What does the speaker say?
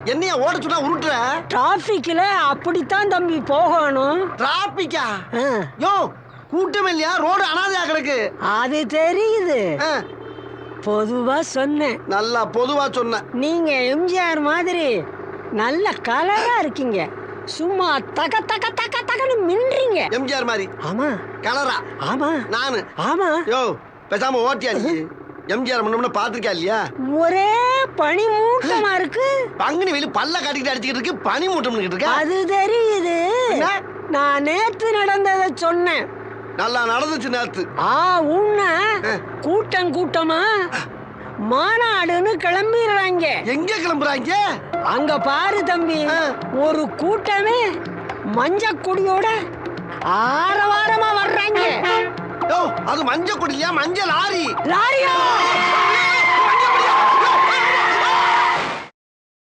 என்னைய ஓட சொன்னா உருட்டுற? டிராஃபிக்ல அப்படித்தான் தம்பி போகணும். டிராபிக்கா யோ கூட்டம் இல்லையா? ரோடு அனாதையா கிடக்கு. அது தெரியுது. பொதுவா சொன்னேன். நல்லா பொதுவா சொன்ன. நீங்க எம்ஜிஆர் மாதிரி நல்ல கலரா இருக்கீங்க. சும்மா தக தக தக தகன்னு மின்றீங்க. எம்ஜிஆர் மாதிரி. ஆமா. கலரா. ஆமா. நானு. ஆமா. யோ பேசாம ஓட்டியா நீ எம்ஜிஆர் முன்ன பாத்திருக்கா இல்லையா? ஒரே பனி மூட்டமா இருக்கு. பங்குனி வெளி பல்ல காட்டிக்கிட்டு அடிச்சுக்கிட்டு இருக்கு பனி மூட்டம் இருக்க? அது தெரியுது? நான் நேத்து நடந்ததை சொன்னேன். நல்லா நடந்துச்சு நேத்து. ஆ உன்ன கூட்டம் கூட்டமா மாநாடுன்னு கிளம்பிடுறாங்க. எங்க கிளம்புறாங்க? அங்க பாரு தம்பி. ஒரு கூட்டமே மஞ்ச கொடியோட ஆரவாரமா வர்றாங்க. அது மஞ்சள் கொடியா மஞ்சள் லாரி. லாரியா?